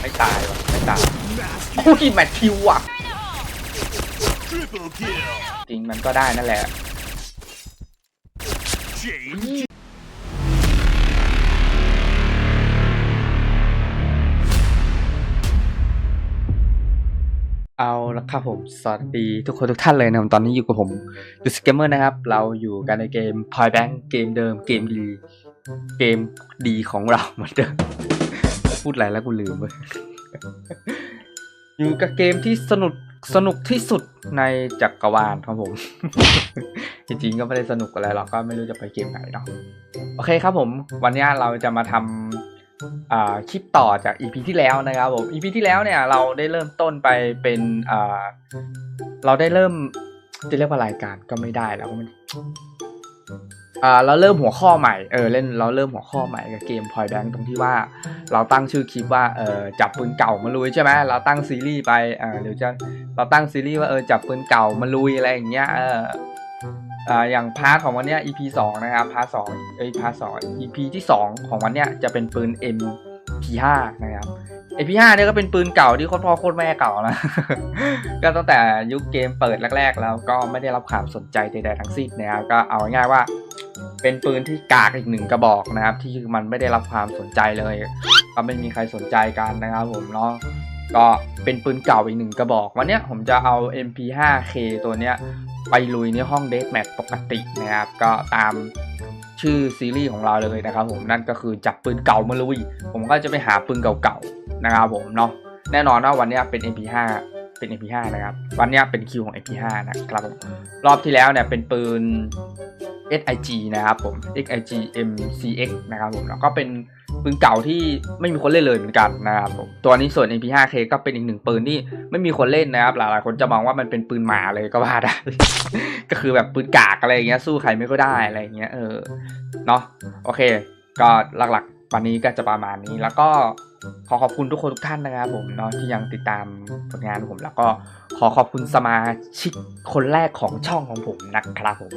ไม่ตายว่ะไม่ตายโอ้ยแมทคิวอะ Triple kill. จริงมันก็ได้นั่นแหละ Chain เอาละครับผม สวัสดีทุกคนทุกท่านเลยนะครับ ตอนนี้อยู่กับผมดูสเกมเมอร์นะครับ เราอยู่กันในเกม Point Bank เกมเดิมเกมดี เกมดีของเราเหมือนเดิม พูดอะไรแล้วกูลืมเว้ยอยู่กับเกมที่สนุกสนุกที่สุดในจักรวาลครับผม จริงๆก็ไม่ได้สนุกอะไรหรอกก็ไม่รู้จะไปเกมไหนเนาะโอเคครับผม วันนี้เราจะมาทำอ่าคลิปต่อจาก EP ที่แล้วนะครับผม EP ที่แล้วเนี่ยเราได้เริ่มต้นไปเป็นอ่าเราได้เริ่มจะเรียกว่ารายการก็ไม่ได้แล้วก็ไม่ อ่าเราเริ่มหัวข้อใหม่เออเล่นเราเริ่มหัวข้อใหม่กับเกม Point Bank ตรงที่ว่าเราตั้งชื่อคลิปว่าเออจับปืนเก่ามาลุยใช่ไหมเราตั้งซีรีส์ไปเออเดี๋ยวจะเราตั้งซีรีส์ว่าเออจับปืนเก่ามาลุยอะไรอย่างเงี้ยเอออ่าอย่างพาร์ทของวันเนี้ย EP สองนะครับพาร์ทสองเอ้ยพาร์ทสอง EP ที่สองของวันเนี้ยจะเป็นปืน MP5 นะครับ MP5 เนี่ยก็เป็นปืนเก่าที่โคตรพ่อโคตรแม่เก่านะก็ตั้งแต่ยุคเกมเปิดแรกๆ แล้วก็ไม่ได้รับความสนใจใดๆทั้งสิ้นนะครับก็เอาง่ายๆว่า เป็นปืนที่กากอีกหนึ่งกระบอกนะครับ ที่มันไม่ได้รับความสนใจเลย ก็ไม่มีใครสนใจกันนะครับผมเนาะก็เป็นปืนเก่าอีกหนึ่งกระบอก วันเนี้ยผมจะเอา MP5K ตัวเนี้ยไปลุยในห้องเดทแมทปกตินะครับ ก็ตามชื่อซีรีส์ของเราเลยนะครับผมนั่นก็คือจับปืนเก่ามาลุย ผมก็จะไปหาปืนเก่าๆนะครับผมเนาะแน่นอนว่าวันเนี้ยเป็น MP5 เป็น MP5 นะครับ วันเนี้ยเป็นคิวของ MP5 นะครับรอบที่แล้วเนี่ยเป็นปืน SIG นะครับผม SIG MCX นะครับผมแล้วก็เป็นปืนเก่าที่ไม่มีคนเล่นเลยเหมือนกันนะครับผมตัวนี้ส่วน MP5K ก็เป็นอีกหนึ่งปืนที่ไม่มีคนเล่นนะครับ หลายๆคนจะมองว่ามันเป็นปืนหมาเลยก็ว่าได้ ก็คือแบบปืนกากอะไรอย่างเงี้ยสู้ใครไม่ก็ได้อะไรอย่างเงี้ยเออเนาะโอเค ก็หลักๆวันนี้ก็จะประมาณนี้แล้วก็ ขอขอบคุณทุกคนทุกท่านนะครับผมเนาะที่ยังติดตามผลงานผม แล้วก็ขอขอบคุณสมาชิกคนแรกของช่องของผมนะครับผม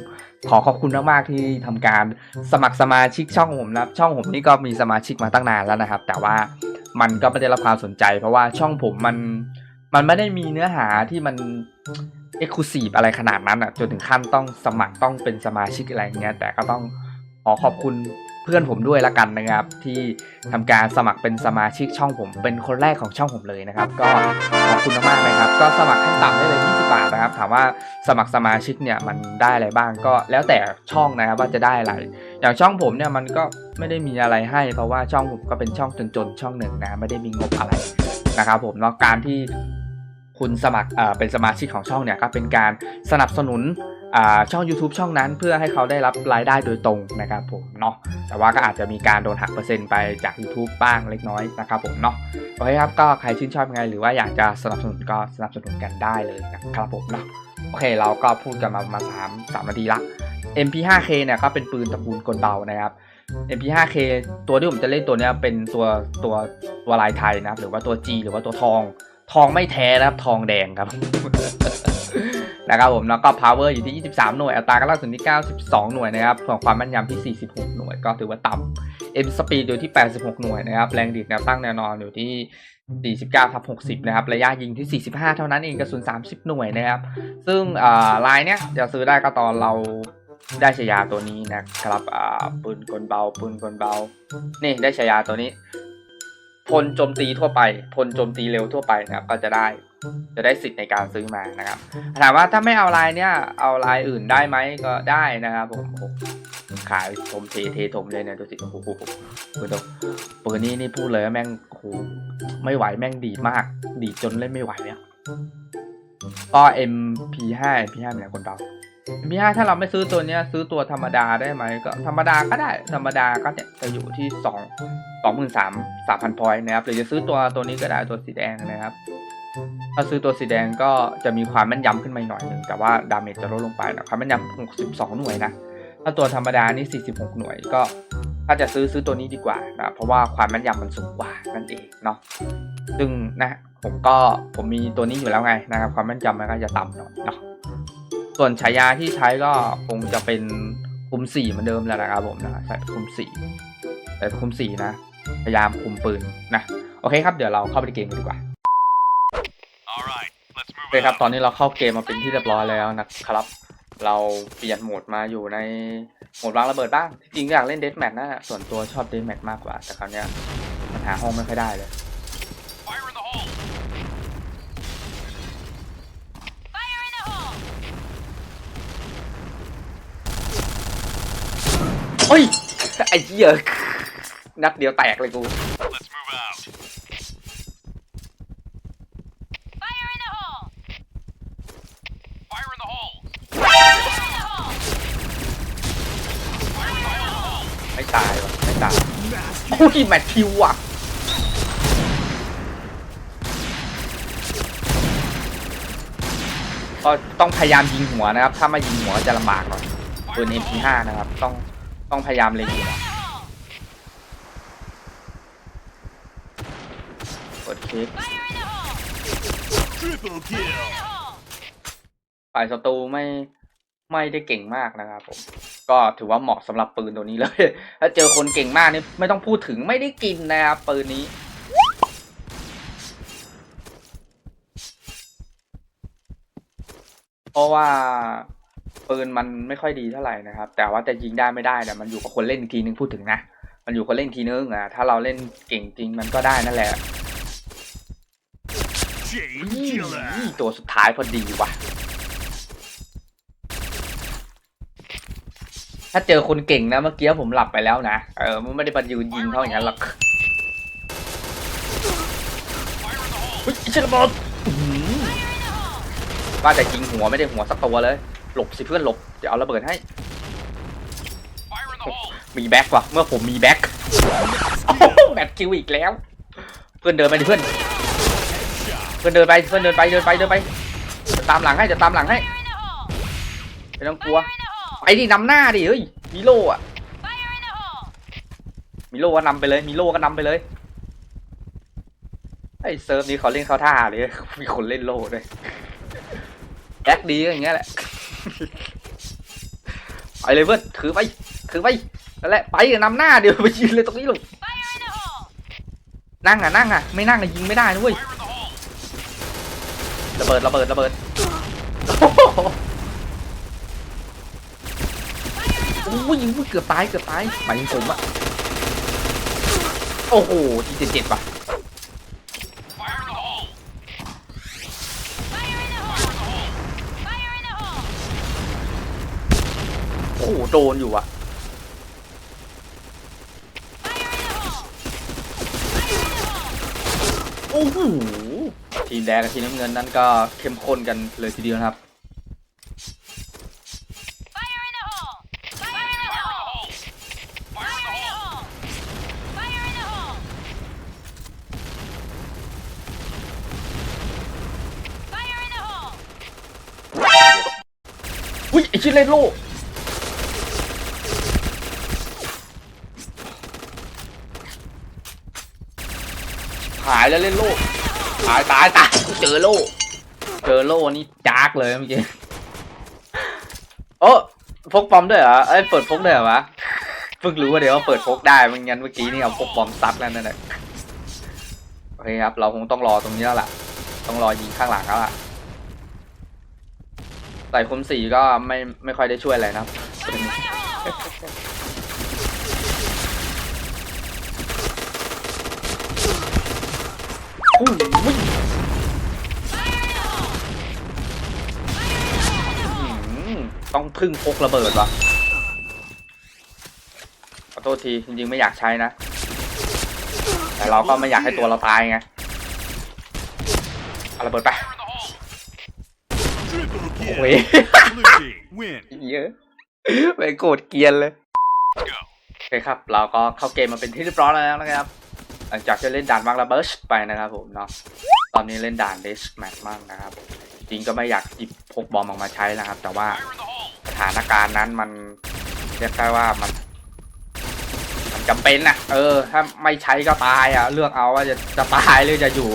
ขอขอบคุณมากๆที่ทำการสมัครสมาชิกช่องผมนะช่องผมนี่ก็มีสมาชิกมาตั้งนานแล้วนะครับ แต่ว่ามันก็ไม่ได้รับความสนใจ เพราะว่าช่องผมมันมันไม่ได้มีเนื้อหาที่มันเอ็กซ์คลูซีฟอะไรขนาดนั้นอะจนถึงขั้นต้องสมัครต้องเป็นสมาชิกอะไรอย่างเงี้ยแต่ก็ต้องขอขอบคุณ เพื่อนผมด้วยละกันนะครับ ที่ทำการสมัครเป็นสมาชิกช่องผม เป็นคนแรกของช่องผมเลยนะครับ ก็ขอบคุณมากๆเลยครับ ก็สมัครขั้นต่ำได้เลย 20 บาทนะครับ ถามว่าสมัครสมาชิกเนี่ยมันได้อะไรบ้างก็แล้วแต่ช่องนะครับว่าจะได้อะไร อย่างช่องผมเนี่ยมันก็ไม่ได้มีอะไรให้ เพราะว่าช่องผมก็เป็นช่องจนๆช่องหนึ่งนะไม่ได้มีงบอะไรนะครับ ผมเนาะการที่คุณสมัครเอ่อเป็นสมาชิกของช่องเนี่ยก็เป็นการสนับสนุน ช่อง YouTube ช่องนั้นเพื่อให้เขาได้รับรายได้โดยตรงนะครับผมเนาะแต่ว่าก็อาจจะมีการโดนหักเปอร์เซ็นต์ไปจาก YouTube บ้างเล็กน้อยนะครับผมเนาะโอเคครับก็ใครชื่นชอบยังไง หรือว่าอยากจะสนับสนุนก็สนับสนุนกันได้เลยนะครับผมเนาะโอเคเราก็พูดกันมาประมาณสามสามนาทีละ MP5K เนี่ยก็เป็นปืนตระกูลกลเบานะครับ MP5K ตัวที่ผมจะเล่นตัวนี้เป็นตัวตัวตัวลายไทยนะครับ หรือว่าตัว G หรือว่าตัวทอง ทองไม่แท้นะครับ ทองแดงครับ นะครับผมแล้วก็ power อยู่ที่ 23 หน่วย อัตราการล่าสุดที่ 92 หน่วยนะครับส่วนความแม่นยำที่ 46 หน่วย ก็ถือว่าต่ำ M speed อยู่ที่ 86 หน่วยนะครับ แรงดีดแนวตั้งแนวนอนอยู่ที่ 49ทับ60 นะครับ ระยะยิงที่ 45 เท่านั้นเอง กระสุน 30 หน่วยนะครับ ซึ่งลายเนี้ยจะซื้อได้ก็ตอนเราได้ฉายาตัวนี้นะครับปืนกลเบา ปืนกลเบา นี่ได้ฉายาตัวนี้ พลโจมตีทั่วไป พลโจมตีเร็วทั่วไปนะครับ ก็จะได้ จะได้สิทธิ์ในการซื้อมานะครับ ถามว่าถ้าไม่เอาลายเนี้ยเอาลายอื่นได้ไหมก็ได้นะครับผมขายผมเทเทถมเลยเนี่ยดูสิโอ้โหปืนตัวปืนนี้นี่พูดเลยแม่งโอ้โหไม่ไหวแม่งดีมาก ดีจนเล่นไม่ไหวแล้วก็ MP5 MP5 เป็นคนเบา MP5 ถ้าเราไม่ซื้อตัวเนี้ย ซื้อตัวธรรมดาได้ไหมก็ธรรมดาก็ได้ ธรรมดาก็เนี่ยจะอยู่ที่สองสองหมื่นสามสามพันพอยต์นะครับหรือจะซื้อตัวตัวนี้ก็ได้ตัวสีแดงนะครับ ถ้าซื้อตัวสีแดงก็จะมีความแม่นยำขึ้นมาหน่อยนึงแต่ว่าดาเมจจะลดลงไปนะความแม่นยำ62 หน่วยนะ ถ้าตัวธรรมดานี่ 46 หน่วยก็ ถ้าจะซื้อซื้อตัวนี้ดีกว่านะเพราะว่าความแม่นยำมันสูงกว่านั่นเองเนาะซึ่งนะผมก็ผมมีตัวนี้อยู่แล้วไงนะครับ ความแม่นยำมันก็จะต่ำหน่อยเนาะส่วนฉายาที่ใช้ก็คงจะเป็นคุมสี่เหมือนเดิมแล้วนะครับผมนะใส่คุมสี่ใส่คุมสี่นะ พยายามคุมปืนนะ โอเคครับ เดี๋ยวเราเข้าไปในเกมกันดีกว่า เคครับ out. ตอนนี้เราเข้าเกมมาเป็นที่เรียบร้อยแล้วนะครับ เราเปลี่ยนโหมดมาอยู่ในโหมดวางระเบิดบ้าง จริงๆอยากเล่นเดสแมทนะส่วนตัวชอบเดสแมทมากกว่า แต่คราวเนี้ยมันหาห้องไม่ค่อยได้เลย Fire in the hole. Fire in the hole! โอ้ย ไอ้เหี้ยนัดเดียวแตกเลยกู ไม่ตายว่ะไม่ตายโอ้ยแมทคิวอะก็ต้องพยายามยิงหัวนะครับ ถ้าไม่ยิงหัวจะลำบากหน่อยปืน MP5 นะครับ ต้องต้องพยายามเล็งหัว In the hole! กดคลิก Fire in the hole! Triple kill. In the hole! ฝ่ายศัตรูไม่ไม่ได้เก่งมากนะครับผม ก็ถือว่าเหมาะสำหรับปืนตัวนี้เลย ถ้าเจอคนเก่งมากนี่ไม่ต้องพูดถึงไม่ได้กินนะครับปืนนี้เพราะว่าปืนมันไม่ค่อยดีเท่าไหร่นะครับ แต่ว่าจะยิงได้ไม่ได้เนี่ยมันอยู่กับคนเล่นอีกทีนึงพูดถึงนะ มันอยู่กับคนเล่นอีกทีนึงอะถ้าเราเล่นเก่งจริงมันก็ได้นั่นแหละ Chain อืม killer. ตัวสุดท้ายพอดีว่ะ ถ้าเจอคนเก่งนะเมื่อกี้ผมหลับไปแล้วนะ เออมันไม่ได้มายืนยิงเขาอย่างนั้นหรอก Fire in the hole. เฮ้ยไอ้เชลบอลว่าแต่ยิงหัวไม่ได้หัวสักตัวเลย หลบสิเพื่อนหลบเดี๋ยวเอาระเบิดให้ Fire in the hole. มีแบ็คว่ะเมื่อผมมีแบ็คโอ้โหแบตคิวอีกแล้ว เพื่อนเดินไปดิเพื่อน เพื่อนเดินไปเพื่อนเดินไปเดินไปเดินไป จะตามหลังให้จะตามหลังให้ Fire in the hole! ไม่ต้องกลัว ไปดินำหน้าดิเฮ้ยมีโล่อะมีโลก็นำไปเลยมีโลก็นำไปเลยไอ้เซิร์ฟนี้เขาเล่นเขาท่าเลยมีคนเล่นโลด้วยแบ็คดีอย่างเงี้ยแหละไปเลยเพื่อนถือไปถือไปนั่นแหละไปนำหน้าเดี๋ยวไปยืนเลยตรงนี้ลูกนั่งอะนั่งอะไม่นั่งอะยิงไม่ได้นะเว้ยระเบิดระเบิดระเบิด โอ้โหยิงเกือบตายเกือบตายหมายถึงผมอะโอ้โหทีเจ็ดเจ็ดป่ะโอ้โหโดนอยู่อะโอ้โหทีมแดงกับทีมน้ำเงินนั้นก็เข้มข้นกันเลยทีเดียวครับ อุ้ยไอชิ้นเล่นโล่หายแล้วเล่นโล่ตายตายตายเจอโล่เจอโล่นี่จากเลยเมื่อกี้โอ้พกปอมด้วยเหรอเอ้ยเปิดพกด้วยเหรอวะเพิ่งรู้ว่าเดี๋ยวว่าเปิดพกได้ไม่งั้นเมื่อกี้นี่เอาพกปอมซัดแล้วนั่นแหละโอเคครับเราคงต้องรอตรงนี้แล้วล่ะ ต้องรอยิงข้างหลังแล้วล่ะ ใส่คุมสีก็ไม่ไม่ค่อยได้ช่วยอะไรนะครับ Fire in the hole! โอ้โห Fire in the hole! อืมต้องพึ่งพกระเบิดว่ะขอโทษที จริงๆ ไม่อยากใช้นะ แต่เราก็ไม่อยากให้ตัวเราตายไงเอาระเบิดไป Fire in the hole. Triple โอ้ย kill. Blue team win. เยอะไปโกรธเกรียนเลย Let's go. โอเคครับ เราก็เข้าเกมมาเป็นที่เรียบร้อยแล้วนะครับ หลังจากที่เล่นด่านวางระเบิดไปนะครับผมเนาะ ตอนนี้เล่นด่านเดสแมทมั่งนะครับ จริงก็ไม่อยากหยิบพกบอมออกมาใช้นะครับ แต่ว่า Fire in the hole. สถานการณ์นั้นมันเรียกได้ว่ามันมันจำเป็นนะเออ ถ้าไม่ใช้ก็ตายอะ เลือกเอาว่าจะจะตายหรือจะอยู่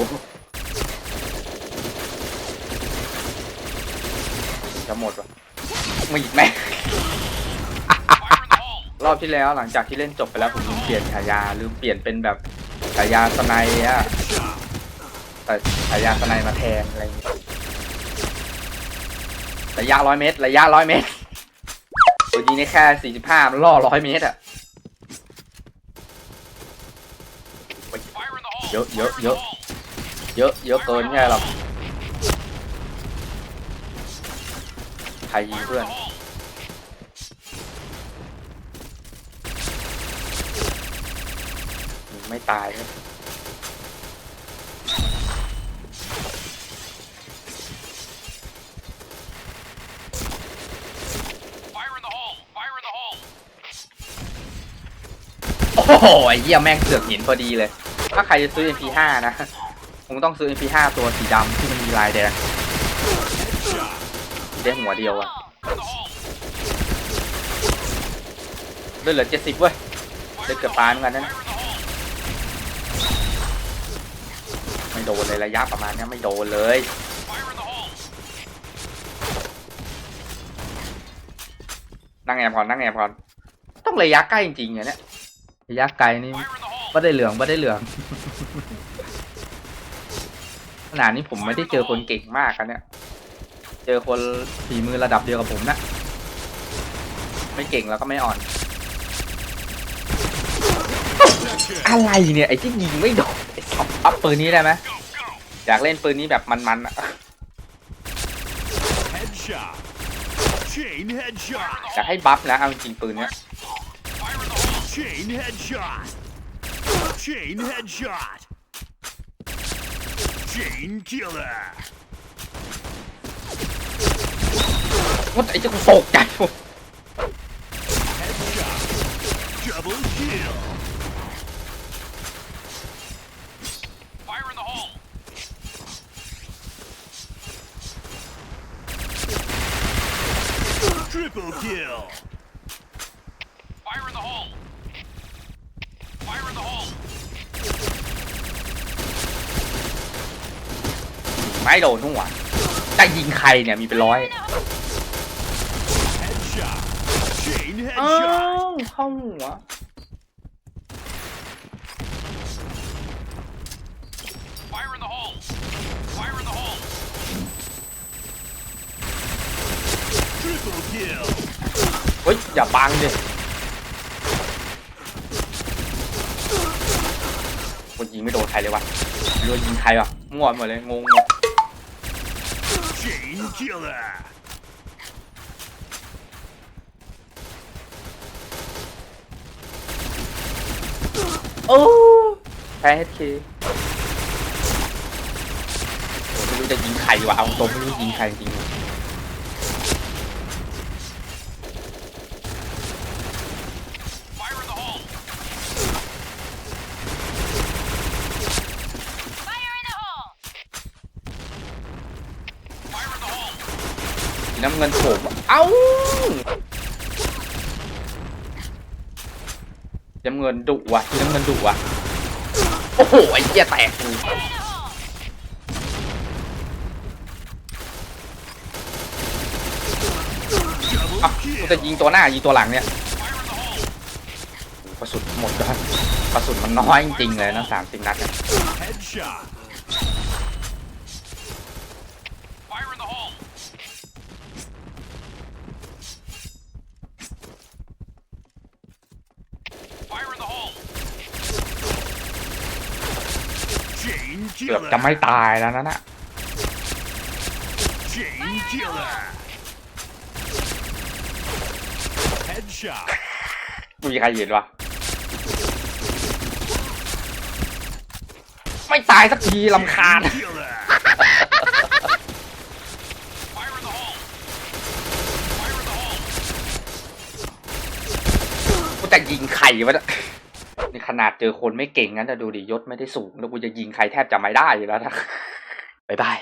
จะหมดวะมีอีกไหม Fire in the hole. รอบที่แล้วหลังจากที่เล่นจบไปแล้วผมลืมเปลี่ยนฉายาลืมเปลี่ยนเป็นแบบฉายาสไนด์อะ Shot. แต่ฉายาสไนด์มาแทนอะไรอย่างงี้ระยะร้อยเมตรระยะร้อยเมตรตัวยิงได้แค่สี่สิบห้ามันล่อร้อยเมตรอะ Fire in the hole. Yo, yo, Fire in yo. the hole. เยอะเยอะเกินแค่หรอ ใครยิง Fire in เพื่อน the hole. ยิงไม่ตายเลย Fire in the hole. Fire in the hole. โอ้โหไอ้เหี้ยแม่งเสือกเห็นพอดีเลย ถ้าใครจะซื้อ MP5 นะคงต้องซื้อ MP5 ตัวสีดำที่มันมีลายแดง Headshot. ได้หัวเดียวอะ Fire in the hole. เลือดเหลือเจ็ดสิบเว้ย Fire ได้เกือบปานเหมือนกันนะ Fire in the hole. ไม่โดนเลยระยะประมาณนี้ไม่โดนเลยนั่งแอบก่อนนั่งแอบก่อนต้องระยะใกล้จริงๆเนี่ยระยะไกลนี่ไม่ได้เหลืองไม่ได้เหลืองขนาดนี้ผมไม่ได้เจอคนเก่งมากกันเนี่ย จอคนฝีมือระดับเดียวกับผมนะ ไม่เก่งแล้วก็ไม่อ่อน อะไรเนี่ย ไอ้ที่ยิงไม่โดนไอ้สองอัพปืนนี้ได้ไหมอยากเล่นปืนนี้แบบมันๆอะ Headshot. Chain headshot. อยากให้บัฟนะเอาจริงๆปืนเนี้ย Chain headshot. Chain headshot. Chain killer. ว่าไอ้เจ้ากูตกใจผม Headshot. Double kill. Fire in the hole. Triple kill. Fire in the hole. Fire in the hole. ไม่โดนหัวจะยิงใครเนี่ยมีเป็นร้อย Headshot. Chain อ้า headshot. วเข้า หัว Fire in the hole. Fire in the hole. Triple kill. เฮ้ย อย่าบังดิคนยิงไม่โดนใครเลยวะเรือยิงใครวะมั่วหมดเลย งงหมด Chain killer. โอ้แพ้เฮดเคไม่รู้จะยิงใครวะเอาตรงไม่รู้ยิงใครจริง Fire in the hole. Fire in the hole! Fire in the hole. สีน้ำเงินโผล่มาเอ้าสี น้ำเงินดุว่ะสีน้ำเงินดุว่ะ โอ้โห ไอ้เหี้ยแตกกูอะกูจะยิงตัวหน้ายิงตัวหลังเนี่ยกระสุนหมดแล้วกระสุนมันน้อยจริงๆเลยนะสามสิบนัดเนี่ย Headshot. Fire in the hole. Fire in the hole. Chain เกือบ killer. จะไม่ตายแล้วนะน่ะ Chain killer. Headshot. มีใครเห็นวะไม่ตายสักทีลำคาญ Chain killer. Fire in the hole. Fire in the hole. กูจะยิงใครวะเนี่ย นี่ขนาดเจอคนไม่เก่งงั้นแต่ดูดิยศไม่ได้สูงแล้วกูจะยิงใครแทบจะไม่ได้อยู่แล้วนะบ๊ายบาย